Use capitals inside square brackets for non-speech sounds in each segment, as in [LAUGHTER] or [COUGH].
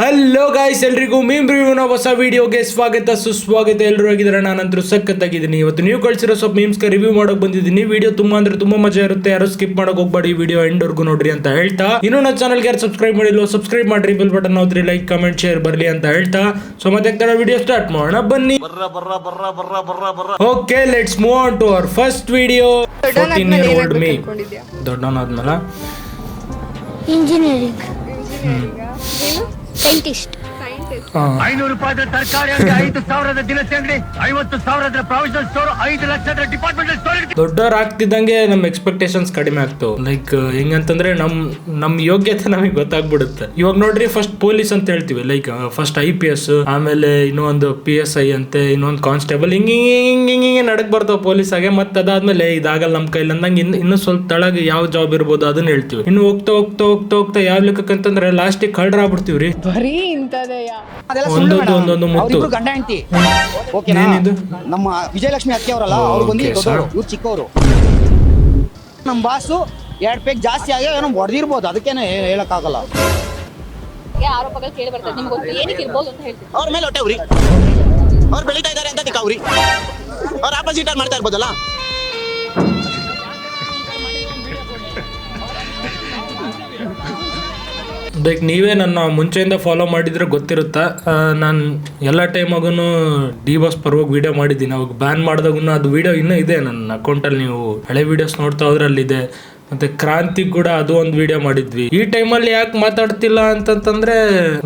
Hello guys ಎಲ್ರಿಗೂ ಮೀಮ್ ರಿವ್ಯೂನ ಹೊಸ ವಿಡಿಯೋಗೆ ಸ್ವಾಗತ ಸುಸ್ವಾಗತ. ಎಲ್ಲರೂ ಆಗಿದ್ದಾರೆ ನಾನಂತರೂ ಸಖತ್ತಾಗಿದ್ದೀನಿ. ಇವತ್ತು ನೀವು ಕಳಿಸಿರೋ ಸ್ವಲ್ಪ ಮೀಮ್ಸ್ಗೆ ರಿವ್ಯೂ ಮಾಡೋಕೆ ಬಂದಿದ್ದೀನಿ. ವಿಡಿಯೋ ತುಂಬ ಅಂದ್ರೆ ತುಂಬಾ ಮಜಾ ಇರುತ್ತೆ. ಯಾರು ಸ್ಕಿಪ್ ಮಾಡೋಕೆ ಹೋಗ್ಬೇಡಿ. ವಿಡಿಯೋ ಎಂಡ್ವರೆಗೂ ನೋಡ್ರಿ ಅಂತ ಹೇಳ್ತಾ. ಇನ್ನೂ ನನ್ನ ಚಾನಲ್ಗೆ ಯಾರು ಸಬ್ಸ್ಕ್ರೈಬ್ ಮಾಡಿಲ್ಲ ಸಬ್ಸ್ಕ್ರೈಬ್ ಮಾಡ್ರಿ. ಬಿಲ್ ಬಟನ್ ಹೋದ್ರಿ ಲೈಕ್ ಕಮೆಂಟ್ ಶೇರ್ ಬರಲಿ ಅಂತ ಹೇಳ್ತಾ. ಸೊ ಮತ್ತೆ ತರ ವಿಡಿಯೋ ಸ್ಟಾರ್ಟ್ ಮಾಡೋಣ? ಬನ್ನಿ. Okay let's move on to our first video fourteen year old me ದೊಡ್ಡವನಾದ್ಮೇಲೆ engineering dentist. ಐನೂರು ರೂಪಾಯಿ ತರಕಾರಿ ಅಂಗಡಿ ಐದು ಸಾವಿರದ ದಿನಸಿ ಅಂಗಡಿ ಐವತ್ತು ಸಾವಿರದ ಪ್ರಾವಿಷನಲ್ ಸ್ಟೋರ್ ಐದು ಲಕ್ಷದ ಡಿಪಾರ್ಟ್ಮೆಂಟ್ ಸ್ಟೋರ್ ದೊಡ್ಡವ್ರ ಆಗ್ತಿದ್ದಂಗೆ ನಮ್ಮ ಎಕ್ಸ್ಪೆಕ್ಟೇಷನ್ಸ್ ಕಡಿಮೆ ಆಗ್ತವು. ಲೈಕ್ ಹೆಂಗಂತಂದ್ರೆ ನಮ್ ನಮ್ ಯೋಗ್ಯತೆ ನಮಗೆ ಗೊತ್ತಾಗ್ಬಿಡುತ್ತೆ. ಇವಾಗ ನೋಡ್ರಿ ಫಸ್ಟ್ ಪೊಲೀಸ್ ಅಂತ ಹೇಳ್ತೀವಿ. Like first I P S ಆಮೇಲೆ ಇನ್ನೊಂದು ಪಿ ಎಸ್ ಐ ಅಂತೆ ಇನ್ನೊಂದು ಕಾನ್ಸ್ಟೇಬಲ್ ಹಿಂಗ ಹಿಂಗ ಹಿಂಗ ಹಿಂಗೆ ನಡಕ್ ಬರ್ತಾವ ಪೊಲೀಸ್ ಆಗೇ. ಮತ್ತೆ ಅದಾದ್ಮೇಲೆ ಇದಾಗಲ್ಲ ನಮ್ ಕೈಲಿ ಅಂದಂಗೆ ಇನ್ನು ಇನ್ನೂ ಸ್ವಲ್ಪ ತಳಗ ಯಾವ ಜಾಬ್ ಇರ್ಬೋದು ಅದನ್ನ ಹೇಳ್ತೀವಿ. ಇನ್ನು ಹೋಗ್ತಾ ಹೋಗ್ತಾ ಹೋಗ್ತಾ ಹೋಗ್ತಾ ಯಾವ ಲೆಕ್ಕಕ್ಕಂತಂದ್ರೆ ಲಾಸ್ಟಿಗೆ ಕಳ್ರ ಆಗ್ಬಿಡ್ತೀವ್ರಿ ಬರೀ ಇಂಥದೆಯ ಅದೆಲ್ಲ ಸುಳ್ಳು ಒಂದೊಂದು ಮೇಡಮ್. ಒಂದೊಂದು ಮುತ್ತು. ಅವ್ರಿಬ್ರು ಗಂಡ ಹೆಂಡತಿ ಓಕೆನಾ ಏನಿದು? ನಮ್ಮ ವಿಜಯಲಕ್ಷ್ಮಿ ಅಕ್ಕಿ ಅವರಲ್ಲ ಅವ್ರು ಬಂದು okay, ದೊಡ್ಡವರು sir. ಇವ್ರು ಚಿಕ್ಕವರು ನಮ್ಮ ಬಾಸು ಎರಡ್ ಪೇಕ್ ಜಾಸ್ತಿ ಆಗ್ಯಾವ ಏನೋ ಹೊಡೆದಿರ್ಬೋದು ಅದಕ್ಕೇನೆ ಹೇಳಕ್ಕಾಗಲ್ಲ ಆರೋಪಗಳು ಕೇಳಿ ಬರ್ತದೆ ನಿಮ್ಗೆ ಗೊತ್ತು ಏನಕ್ಕೆ ಇರ್ಬೋದು ಅಂತ ಹೇಳ್ತೀನಿ ಅವ್ರ ಮೇಲೆ ಹೊಟ್ಟೆ ಉರಿ ಅವ್ರು ಬೆಳೀತಾ ಇದಾರೆ ಅಂತ ನಿಕ್ಕ ಉರಿ ಅವ್ರ ಆಪೋಸಿಟ್ ಆಗಿ ಮಾಡ್ತಾ ಇರ್ಬೋದಲ್ಲ ಲೈಕ್ ನೀವೇ ನನ್ನ ಮುಂಚೆಯಿಂದ ಫಾಲೋ ಮಾಡಿದರೆ ಗೊತ್ತಿರುತ್ತಾ? ನಾನು ಎಲ್ಲ ಟೈಮಾಗೂ ಡಿ ಬಾಸ್ ಪರವಾಗಿ ವೀಡಿಯೋ ಮಾಡಿದ್ದೀನಿ. ಅವಾಗ ಬ್ಯಾನ್ ಮಾಡಿದಾಗೂ ಅದು ವೀಡಿಯೋ ಇನ್ನೂ ಇದೆ ನನ್ನ ಅಕೌಂಟಲ್ಲಿ ನೀವು ಹಳೆ ವಿಡಿಯೋಸ್ ನೋಡ್ತಾ ಹೋದ್ರೆ ಅಲ್ಲಿದೆ. ಮತ್ತೆ ಕ್ರಾಂತಿ ಕೂಡ ಅದು ಒಂದು ವಿಡಿಯೋ ಮಾಡಿದ್ವಿ. ಈ ಟೈಮಲ್ಲಿ ಯಾಕೆ ಮಾತಾಡ್ತಿಲ್ಲ ಅಂತಂತಂದ್ರೆ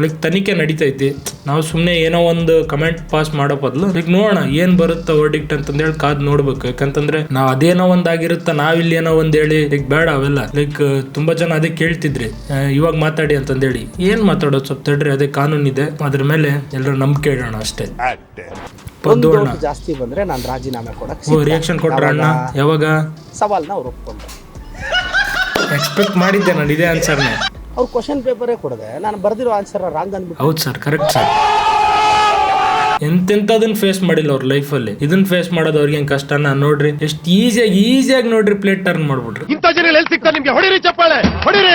ಲೈಕ್ ತನಿಖೆ ನಡೀತೈತಿ. ನಾವು ಸುಮ್ಮನೆ ಏನೋ ಒಂದು ಕಮೆಂಟ್ ಪಾಸ್ ಮಾಡೋ ಬದಲು ಲೈಕ್ ನೋಡೋಣ ಏನ್ ಬರುತ್ತಾ ವರ್ಡಿಕ್ಟ್ ಅಂತಂದೇಳಿ ಕಾದ್ ನೋಡ್ಬೇಕು. ಯಾಕಂತಂದ್ರೆ ನಾವ್ ಅದೇನೋ ಒಂದ್ ಆಗಿರುತ್ತ ನಾವಿಲ್ಲಿ ಏನೋ ಒಂದ್ ಹೇಳಿ ಲೈಕ್ ಬೇಡ ಅವೆಲ್ಲ. ಲೈಕ್ ತುಂಬಾ ಜನ ಅದೇ ಕೇಳ್ತಿದ್ರಿ ಇವಾಗ ಮಾತಾಡಿ ಅಂತಂದೇಳಿ ಏನ್ ಮಾತಾಡೋದು ಸ್ವಲ್ಪ ತಡ್ರಿ ಅದೇ ಕಾನೂನು ಇದೆ. ಅದ್ರ ಮೇಲೆ ಎಲ್ಲರೂ ನಂಬಿಕೆ ಇಡೋಣ ಅಷ್ಟೇ. ಜಾಸ್ತಿ ಬಂದ್ರೆ ನಾನು ರಾಜೀನಾಮೆ ಕೊಡಕ್ ರಿಯಾಕ್ಷನ್ ಕೊಟ್ರ ಅಣ್ಣ? ಯಾವಾಗ? ಸವಾಲ್ನ ಅವ್ರು ಒಪ್ಕೊಂಡ್ರು. ಎಕ್ಸ್ಪೆಕ್ಟ್ ಮಾಡಿದ್ದೆ ನಾನು ಇದೇ ಆನ್ಸರ್ನೇ ಅವ್ರು ಕ್ವಶನ್ ಪೇಪರೇ ಕೊಡದೆ ನಾನು ಬರ್ದಿರೋ ಆನ್ಸರ್ ರಾಂಗ್ ಅಂದ್ಬಿಟ್ಟು. ಹೌದು ಸರ್ ಕರೆಕ್ಟ್ ಸರ್ ಎಂತೆಂಥದನ್ನ ಫೇಸ್ ಮಾಡಿಲ್ಲ ಅವ್ರ ಲೈಫಲ್ಲಿ ಇದನ್ನ ಫೇಸ್ ಮಾಡೋದು ಅವ್ರಿಗೆ ಕಷ್ಟ? ಕಷ್ಟನ ನೋಡ್ರಿ ಎಷ್ಟು ಈಸಿಯಾಗಿ ಈಸಿಯಾಗಿ ನೋಡ್ರಿ ಪ್ಲೇಟ್ ಟರ್ನ್ ಮಾಡ್ಬಿಟ್ರಿ. ಇಂಥ ಜನ ಎಲ್ಲಿ ಸಿಗ್ತಾರೆ ನಿಮ್ಗೆ? ಹೊಡಿರಿ ಚಪ್ಪಾಳೆ ಹೊಡಿರಿ!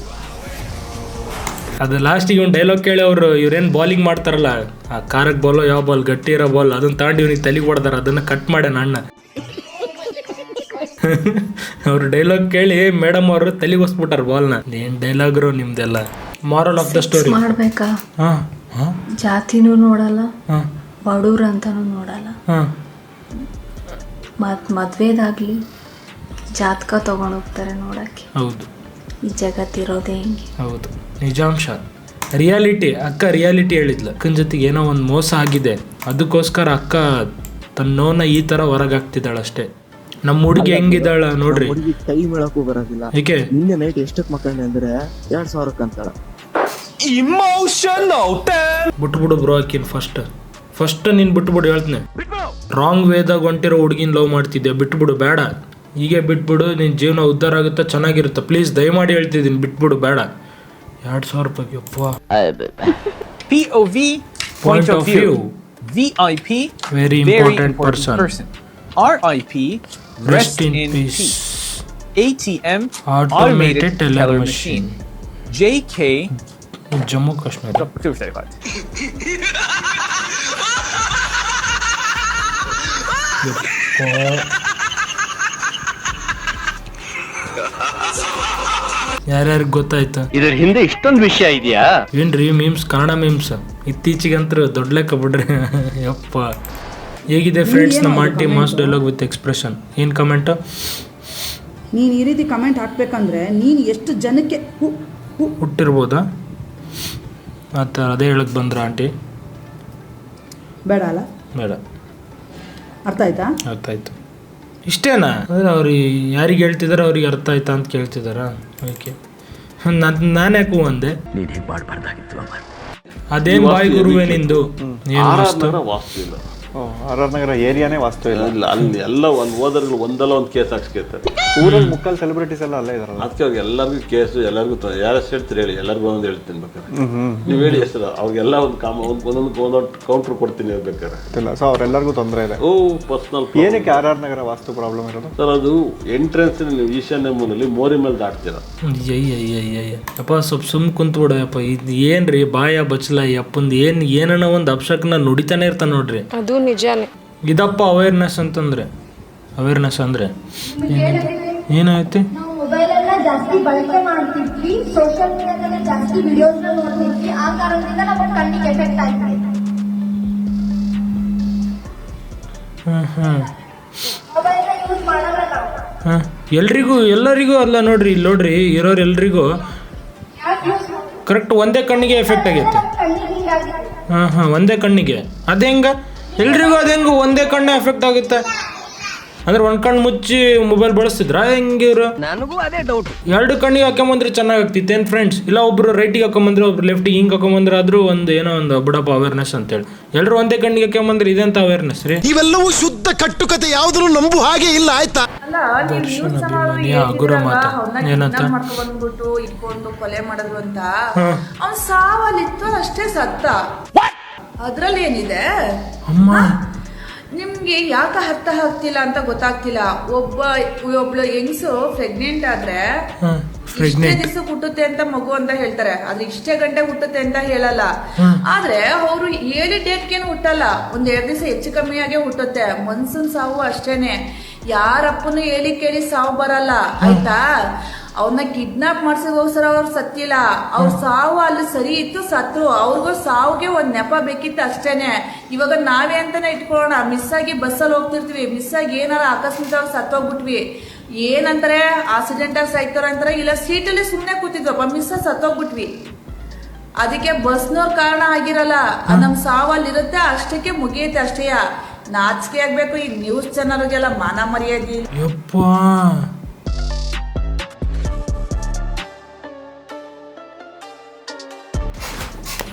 ಅದು ಲಾಸ್ಟಿಗೆ ಒಂದು ಡೈಲಾಗ್ ಕೇಳಿ ಅವರು ಇವ್ರೇನು ಬಾಲಿಂಗ್ ಮಾಡ್ತಾರಲ್ಲ ಆ ಕಾರಕ್ಕೆ ಬಾಲು ಯಾವ ಬಾಲ್ ಗಟ್ಟಿ ಇರೋ ಬಾಲ್ ಅದನ್ನ ತಗೊಂಡು ಇವ್ನಿಗೆ ತಲೆಗೆ ಹೊಡ್ದಾರ ಅದನ್ನ ಕಟ್ ಮಾಡ್ಯಾನ ಅಣ್ಣ. [LAUGHS] ಅವ್ರು ಡೈಲಾಗ್ ಕೇಳಿ ಮೇಡಮ್ ಅವರು ತಲೆಗೆ ಹೊಸ್ಬಿಟ್ಟಾರ ಬಾಲ್ನ ಏನ್ ಡೈಲಾಗ್ರು ನಿಮ್ದೆಲ್ಲ? ಮಾರಲ್ ಆಫ್ ದ ಸ್ಟೋರಿ ಮಾಡ್ಬೇಕಾ? ಹಾ ಹಾ. ಜಾತಿನೂ ನೋಡಲ್ಲ ಹಾ. ಬಡವ್ರು ಅಂತಾನು ನೋಡಲ್ಲ. ಮತ್ ಮದ್ವೆದಾಗ್ಲಿ ಜಾತಕ ತಗೊಂಡ್ ಹೋಗ್ತಾರೆ ನೋಡಕ್ಕೆ. ಹೌದು. ಈ ಜಗತ್ತಿರೋದೇ ಹಿಂಗೆ? ಹೌದು. ನಿಜಾಂಶ. ರಿಯಾಲಿಟಿ ಅಕ್ಕ ರಿಯಾಲಿಟಿ ಹೇಳಿದ್ಲು. ಅಕ್ಕನ ಜೊತೆಗೆ ಏನೋ ಒಂದು ಮೋಸ ಆಗಿದೆ. ಅದಕ್ಕೋಸ್ಕರ ಅಕ್ಕ ತನ್ನ ನೋನ ಈ ತರ ಹೊರಗಾಗ್ತಿದ್ದಾಳೆ ಅಷ್ಟೇ ನಮ್ಮ ಹುಡುಗಿ ಹೆಂಗಿದ್ದಾಳ ನೋಡ್ರಿ. ಹುಡುಗಿ ಕೈ ಮೇಳಕ್ಕೂ ಬರೋದಿಲ್ಲ. ಏಕೆ? ನಿನ್ನೆ ನೈಟ್ ಎಷ್ಟಕ್ ಮಕ್ಕಂಡೆ ಅಂದ್ರೆ ಎರಡ್ ಸಾವಿರಕ್ಕೆ ಅಂತಾಳ. ಬಿಟ್ಬಿಡು ಬ್ರೋ ಆಕಿನ್ ಫಸ್ಟ್ ಫಸ್ಟ್ ನೀನ್ ಬಿಟ್ಬಿಡು ಹೇಳ್ತೀನಿ. ರಾಂಗ್ ವೇದಾಗ ಹೊಂಟಿರೋ ಹುಡುಗಿನ ಲವ್ ಮಾಡ್ತಿದ್ದೆ ಬಿಟ್ಬಿಡು ಬೇಡ. ಹೀಗೆ ಬಿಟ್ಬಿಡು ನಿನ್ನ ಜೀವನ ಉದ್ಧಾರ ಆಗುತ್ತೆ ಚೆನ್ನಾಗಿರುತ್ತೆ ಪ್ಲೀಸ್ ದಯಮಾಡಿ ಹೇಳ್ತಿದ್ದೀನಿ ಬಿಟ್ಬಿಡು ಬೇಡ ಎರಡು ಸಾವಿರ ರೂಪಾಯಿ ಯಪ್ಪ POV, Point point, of of view. view. VIP, Very important person. RIP, Rest in peace. ATM, Automated machine J K Jammu Kashmir ಯಾರ್ಯಾರಿಗೆ ಗೊತ್ತಾಯ್ತು? ಇದ್ರ ಹಿಂದೆ ಇಷ್ಟೊಂದು ವಿಷಯ ಇದೆಯಾ? ಏನ್ರಿ ಮೀಮ್ಸ್ ಕನ್ನಡ ಮೀಮ್ಸ್ ಇತ್ತೀಚಿಗಂತೂ ದೊಡ್ಡ ಲೆಕ್ಕ ಬಿಡ್ರಿ. [LAUGHS] ಯಪ್ಪ. ಹೇಗಿದೆ ಫ್ರೆಂಡ್ಸ್ ನಮ್ಮ aunty mass dialogue with expression ಏನು ಕಮೆಂಟು ನೀನು ಈ ರೀತಿ ಕಮೆಂಟ್ ಹಾಕ್ಬೇಕಂದ್ರೆ ನೀನು ಎಷ್ಟು ಜನಕ್ಕೆ ಹು- ಹು- ಹುಟ್ಟಿರ್ಬೋದಾ? ಆ ಥರ ಅದೇ ಹೇಳಕ್ ಬಂದ್ರ ಆಂಟಿ. ಬೇಡ ಅಲ್ಲ? ಬೇಡ. ಅರ್ಥ ಆಯ್ತಾ? ಅರ್ಥ ಆಯ್ತು. ಇಷ್ಟೇನಾ? ಅಂದ್ರೆ ಅವ್ರು ಯಾರಿಗೆ ಹೇಳ್ತಿದಾರ ಅವ್ರಿಗೆ ಅರ್ಥ ಆಯ್ತಾ ಅಂತ ಕೇಳ್ತಿದಾರ? ಓಕೆ. ನಾನು ನಾನು ಯಾಕೆ ನೀಡಿ ಮಾಡಬಾರ್ದಾಗಿತ್ತು ಅದೇನ್ ಬಾಯ್ ಗುರುವೆ ನಿಂದು? ಏನ್ ಮಸ್ತು ಆರ್ ಆರ್ ನಗರ ಏರಿಯಾನೇ ವಾಸ್ತು ಇಲ್ಲ. ಇಲ್ಲ ಅಲ್ಲಿ ಎಲ್ಲ ಒಂದು ಹೋದ್ರಲ್ಲಿ ಒಂದಲ್ಲ ಒಂದು ಕೇಸ್ ಹಾಕ್ಸ್ಕೊತಾರೆ ಊರಲ್ಲಿ ಮುಕ್ಕಲ್ ಸೆಲೆಬ್ರಿಟೀಸ್ ಎಲ್ಲ ಅಲ್ಲೇ ಇದಾರಲ್ಲ? ಅದಕ್ಕೆ ಅವ್ರಿಗೆ ಎಲ್ಲರಿಗೂ ಕೇಸು ಎಲ್ಲರಿಗೂ ಯಾರು ಎಷ್ಟು ಹೇಳ್ತೀರಿ ಹೇಳಿ ಎಲ್ಲರಿಗೂ ಒಂದೊಂದು ಹೇಳ್ತೀನಿ ಬೇಕಾದ್ರೆ. ನೀವು ಹೇಳಿ ಎಷ್ಟು ಅವ್ರಿಗೆಲ್ಲ ಒಂದು ಕಾಮ ಒಂದು ಒಂದೊಂದು ಒಂದೊಂದು ಕೌಂಟ್ರ್ ಕೊಡ್ತೀನಿ ಬೇಕಾದ್ರೆ. ಇಲ್ಲ ಸೊ ಅವ್ರೆಲ್ಲರಿಗೂ ತೊಂದರೆ ಇದೆ. ಓ ಪರ್ಸ್ನಲ್ ಏನಕ್ಕೆ R R Nagar vastu problem ಇರೋದು? ಸರ್ ಅದು ಎಂಟ್ರೆನ್ಸ್ ನೀವು ಈಶಾನ್ಯ ಮೂನಲ್ಲಿ ಮೋರಿ ಮೇಲೆ ದಾಟ್ತೀರ? ಅಯ್ಯಯ್ಯಯ್ಯಯ್ಯ. ಅಪ್ಪ ಸ್ವಲ್ಪ ಸುಮ್ ಕುಂತ್ಬಿಡಪ್ಪ ಇದು ಏನ್ರಿ ಬಾಯ ಬಚ್ಚಲ ಈ ಅಪ್ಪಂದು ಏನು ಏನೋ ಒಂದು ಅಪ್ಶಕ್ನ ನುಡಿತಾನೆ ಇರ್ತಾನೆ ನೋಡ್ರಿ. ಅದು ನಿಜಾನೇ. ಇದಪ್ಪ ಅವೇರ್ನೆಸ್ ಅಂತಂದ್ರೆ ಅವೇರ್ನೆಸ್ ಅಂದ್ರೆ ಏನಾಯ್ತು? ನಾವು ಮೊಬೈಲ್ ಎಲ್ಲ ಜಾಸ್ತಿ ಬಳಕೆ ಮಾಡ್ತಿದ್ವಿ ಸೋಷಿಯಲ್ ಮೀಡಿಯಾದಲ್ಲಿ ಜಾಸ್ತಿ ವಿಡಿಯೋಸ್ ನೋಡ್ತಿದ್ವಿ ಆ ಕಾರಣದಿಂದ ನಮ್ಮ ಕಣ್ಣಿಗೆ ಎಫೆಕ್ಟ್ ಆಯ್ತು. ಹ್ಮ್ ಹ್ಮ್ ಮೊಬೈಲ್ ಯೂಸ್ ಮಾಡಲ್ಲ ನಾವು. ಹಾಂ. ಎಲ್ರಿಗೂ ಎಲ್ಲರಿಗೂ ಅಲ್ಲ ನೋಡ್ರಿ ಇಲ್ಲಿ ನೋಡ್ರಿ ಇರೋರು ಎಲ್ರಿಗೂ ಕರೆಕ್ಟ್ ಒಂದೇ ಕಣ್ಣಿಗೆ ಎಫೆಕ್ಟ್ ಆಗೈತೆ. ಹಾಂ ಹಾಂ ಒಂದೇ ಕಣ್ಣಿಗೆ. ಅದೇ ಹೆಂಗ? ಎಲ್ರಿಗೂ ಅದು ಹೆಂಗು ಒಂದೇ ಕಣ್ಣು ಎಫೆಕ್ಟ್ ಆಗುತ್ತೆ. ಅಂದ್ರೆ ಒಂದ್ ಕಣ್ಣು ಮುಚ್ಚಿ ಮೊಬೈಲ್ ಬಳಸ್ತಿದ್ರ? ಹೆಂಗಿವ್ರು ನನಗೂ ಅದೇ ಡೌಟ್ ಎರಡು ಕಣ್ಣಿಗೆ ಹಾಕೊಂಬಂದ್ರೆ ಚೆನ್ನಾಗಿ ಆಗ್ತಿತ್ತು. ಏನ್ ಫ್ರೆಂಡ್ಸ್ ಇಲ್ಲ ಒಬ್ರು ರೈಟಿಗೆ ಹಾಕೊಂಬಂದ್ರೆ ಒಬ್ರು ಲೆಫ್ಟಿಗೆ ಹಿಂಗ್ ಹಾಕೊಂಬಂದ್ರೆ ಆದ್ರೂ ಒಂದು ಏನೋ ಒಂದು ಬುಡಪ್ಪ ಅವೇರ್ನೆಸ್ ಅಂತೇಳಿ. ಎಲ್ಲರೂ ಒಂದೇ ಕಣ್ಣಿಗೆ ಹಾಕೊಂಬಂದ್ರೆ ಇದೆಂತ ಅವೇರ್ನೆಸ್ ರೀ? ಇವೆಲ್ಲವೂ ಶುದ್ಧ ಕಟ್ಟುಕತೆ ಯಾವುದನ್ನು ನಂಬು ಹಾಗೆ ಇಲ್ಲ ಆಯ್ತಾ? ಹಗುರ ಮಾತ. ಏನಂತ? ಬಂದ್ಬಿಟ್ಟು ಇಟ್ಕೊಂಡು ಕೊಲೆ ಮಾಡಿದ್ರು ಅಂತ ಅವ್ನ್ ಸಾವಲ್ಲಿತ್ತು ಅಷ್ಟೇ ಸತ್ತ. ಅದ್ರಲ್ಲಿ ಏನಿದೆ ಅಮ್ಮ ನಿಮ್ಗೆ ಯಾಕೆ ಅರ್ಥ ಆಗ್ತಿಲ್ಲ ಅಂತ ಗೊತ್ತಾಗ್ತಿಲ್ಲ. ಒಬ್ಬ ಒಬ್ಳು ಹೆಂಗ್ಸು ಪ್ರೆಗ್ನೆಂಟ್ ಆದ್ರೆ ಇಷ್ಟೇ ದಿವಸ ಹುಟ್ಟುತ್ತೆ ಅಂತ ಮಗು ಅಂತ ಹೇಳ್ತಾರೆ. ಆದ್ರೆ ಇಷ್ಟೇ ಗಂಟೆ ಹುಟ್ಟುತ್ತೆ ಅಂತ ಹೇಳಲ್ಲ. ಆದ್ರೆ ಅವರು ಏಳು ಡೇಟ್ಗೇನು ಹುಟ್ಟಲ್ಲ. ಒಂದ್ ಎರಡ್ ದಿವಸ ಹೆಚ್ಚು ಕಮ್ಮಿಯಾಗೆ ಹುಟ್ಟುತ್ತೆ. ಮನ್ಸನ್ ಸಾವು ಅಷ್ಟೇನೆ. ಯಾರಪ್ಪನು ಹೇಳಿ ಕೇಳಿ ಸಾವು ಬರಲ್ಲ. ಆಯ್ತಾ? ಅವ್ರನ್ನ ಕಿಡ್ನಾಪ್ ಮಾಡ್ಸೋಗೋಸ್ಕರ ಅವ್ರು ಸತ್ತಿಲ್ಲ. ಅವ್ರ ಸಾವು ಅಲ್ಲಿ ಸರಿ ಇತ್ತು ಸತ್ರು. ಅವ್ರಿಗೂ ಸಾವಿಗೆ ಒಂದ್ ನೆಪ ಬೇಕಿತ್ತು ಅಷ್ಟೇನೆ. ಇವಾಗ ನಾವೇ ಅಂತಾನೆ ಇಟ್ಕೊಳ್ಳೋಣ. ಮಿಸ್ ಆಗಿ ಬಸ್ಸಲ್ಲಿ ಹೋಗ್ತಿರ್ತೀವಿ. ಮಿಸ್ ಆಗಿ ಏನಾರ ಆಕಸ್ಮಿಕವಾಗಿ ಸತ್ತೋಗ್ಬಿಟ್ವಿ. ಏನಂತಾರೆ? ಆಕ್ಸಿಡೆಂಟ್ ಆಗಿ ಸಾಯ್ತಾರ ಅಂತಾರೆ? ಇಲ್ಲ ಸೀಟಲ್ಲಿ ಸುಮ್ಮನೆ ಕೂತಿದ್ವಪ್ಪ ಮಿಸ್ ಸತ್ತೋಗ್ಬಿಟ್ವಿ. ಅದಕ್ಕೆ ಬಸ್ನವ್ರ ಕಾರಣ ಆಗಿರಲ್ಲ. ನಮ್ಮ ನಮ್ ಸಾವಲ್ಲಿರುತ್ತೆ ಅಷ್ಟಕ್ಕೆ ಮುಗಿಯುತ್ತೆ ಅಷ್ಟೇಯ. ನಾಚಿಕೆ ಆಗ್ಬೇಕು. ಈ ನ್ಯೂಸ್ ಚಾನಲ್ಗೆಲ್ಲ ಮಾನ ಮರ್ಯಾದೆ ಯಪ್ಪ.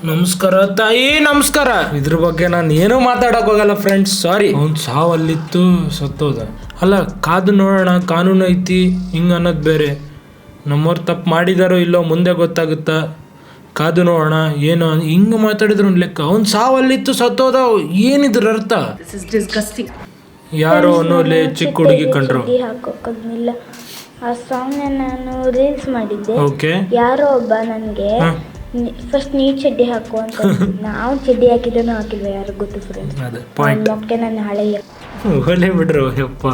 ನಮಸ್ಕಾರ ತಾಯಿ ನಮಸ್ಕಾರ. ಇದ್ರ ಬಗ್ಗೆ ನಾನು ಏನೂ ಮಾತಾಡಕ್ ಹೋಗಲ್ಲ ಫ್ರೆಂಡ್ಸ್ ಸಾರಿ ಅವ್ನ್ ಸಾವಲ್ಲಿತ್ತು ಸತ್ತೋದ. ಅಲ್ಲ ಕಾದು ನೋಡೋಣ ಕಾನೂನು ಐತಿ ಹಿಂಗೆ ಅನ್ನೋದು ಬೇರೆ. ನಮ್ಮವ್ರು ತಪ್ಪು ಮಾಡಿದಾರೋ ಇಲ್ಲೋ ಮುಂದೆ ಗೊತ್ತಾಗುತ್ತಾ? ಕಾದು ನೋಡೋಣ ಏನು ಹಿಂಗ ಮಾತಾಡಿದ್ರು ಒಂದ್ ಲೆಕ್ಕ. ಅವ್ನ್ ಸಾವಲ್ಲಿತ್ತು ಸತ್ತೋದ ಏನಿದ್ರ ಅರ್ಥ? ಯಾರೋ ಅನ್ನೋಲೆ ಚಿಕ್ಕ ಹುಡುಗಿ ಕಂಡ್ರು. ಆ ಸಾಂಗ್ ನಾನು ರೀಲ್ಸ್ ಮಾಡಿದ್ದೆ. ಓಕೆ ಯಾರೋ ಒಬ್ಬ ನನಗೆ ಫಸ್ಟ್ ನೀ ಚಡ್ಡಿ ಹಾಕು ಅಂತ [LAUGHS] ನಾವು ಚಡ್ಡಿ ಹಾಕಿದ್ರು ಹಾಕಿಲ್ವ ಯಾರು ಗೊತ್ತು ಫ್ರೆಂಡ್ಸ್ ಅದೇ ಪಾಯಿಂಟ್ ಮೊಕ್ಕೆ ನನ್ನ ಹಳೆಯ. [LAUGHS] ಒಳ್ಳೆ ಬಿಡ್ರು ಯಪ್ಪ.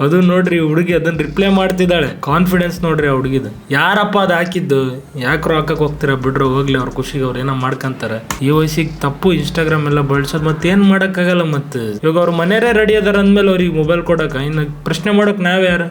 ಅದು ನೋಡ್ರಿ ಹುಡುಗಿ ಅದನ್ನ ರಿಪ್ಲೈ ಮಾಡ್ತಿದ್ದಾಳೆ. ಕಾನ್ಫಿಡೆನ್ಸ್ ನೋಡ್ರಿ ಆ ಹುಡುಗಿದು. ಯಾರಪ್ಪ ಅದು ಹಾಕಿದ್ದು? ಯಾಕ್ರು ಹಾಕಕ್ ಹೋಗ್ತೀರಾ? ಬಿಡ್ರು ಹೋಗ್ಲಿ ಅವ್ರ ಖುಷಿಗೆ ಅವ್ರು ಏನೋ ಮಾಡ್ಕಂತಾರೆ. ಈ ವಯಸ್ಸಿಗೆ ತಪ್ಪು ಇನ್ಸ್ಟಾಗ್ರಾಮ್ ಎಲ್ಲ ಬಳಸೋದು ಮತ್ತೆ ಏನ್ ಮಾಡಕ್ಕಾಗಲ್ಲ ಮತ್ತೆ. ಇವಾಗ ಅವ್ರ ಮನೆಯವರೇ ರೆಡಿ ಅದಾರ ಅಂದ್ಮೇಲೆ ಅವ್ರಿಗೆ ಮೊಬೈಲ್ ಕೊಡಕ ಇನ್ನು ಪ್ರಶ್ನೆ ಮಾಡೋಕೆ ನಾವ್ ಯಾರು?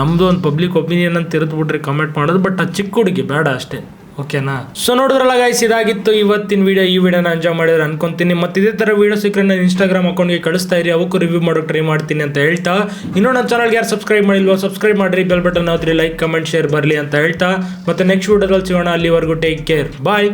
ನಮ್ದು ಒಂದು ಪಬ್ಲಿಕ್ ಒಪಿನಿಯನ್ ಅಂತ ಇರತ್ಬಿಟ್ರಿ ಕಮೆಂಟ್ ಮಾಡೋದು ಬಟ್ ಆ ಚಿಕ್ಕ ಹುಡುಗಿ ಬೇಡ ಅಷ್ಟೇ. ಓಕೆನಾ? ಸೊ ನೋಡಿದ್ರಲ್ಲ ಗಾಯ್ಸ್ ಇದಾಗಿತ್ತು ಇವತ್ತಿನ ವಿಡಿಯೋ ಈ ವಿಡಿಯೋನ ಎಂಜಾಯ್ ಮಾಡಿದ್ರೆ ಅನ್ಕೊಂತೀನಿ. ಮತ್ತೆ ಇದೇ ಥರ ವಿಡಿಯೋ ಸಿಕ್ಕರೆ ನಾನು ಇನ್ಸ್ಟಾಗ್ರಾಮ್ ಅಕೌಂಟ್ಗೆ ಕಳಿಸ್ತಾ ಇರಿ. ಅವಕ್ಕೂ ರಿವ್ಯೂ ಮಾಡೋಕೆ ಟ್ರೈ ಮಾಡ್ತೀನಿ ಅಂತ ಹೇಳ್ತಾ. ಇನ್ನೂ ನನ್ನ ಚಾನಲ್ಗೆ ಯಾರು ಸಬ್ಸ್ಕ್ರೈಬ್ ಮಾಡಿಲ್ವೋ ಸಬ್ಸ್ಕ್ರೈಬ್ ಮಾಡಿರಿ. ಬೆಲ್ ಬಟನ್ ಆದ್ರಿ ಲೈಕ್ ಕಮೆಂಟ್ ಶೇರ್ ಬರಲಿ ಅಂತ ಹೇಳ್ತಾ. ಮತ್ತೆ ನೆಕ್ಸ್ಟ್ ವಿಡಿಯೋದಲ್ಲಿ ಸಿಗೋಣ. ಅಲ್ಲಿವರೆಗೂ ಟೇಕ್ ಕೇರ್ ಬಾಯ್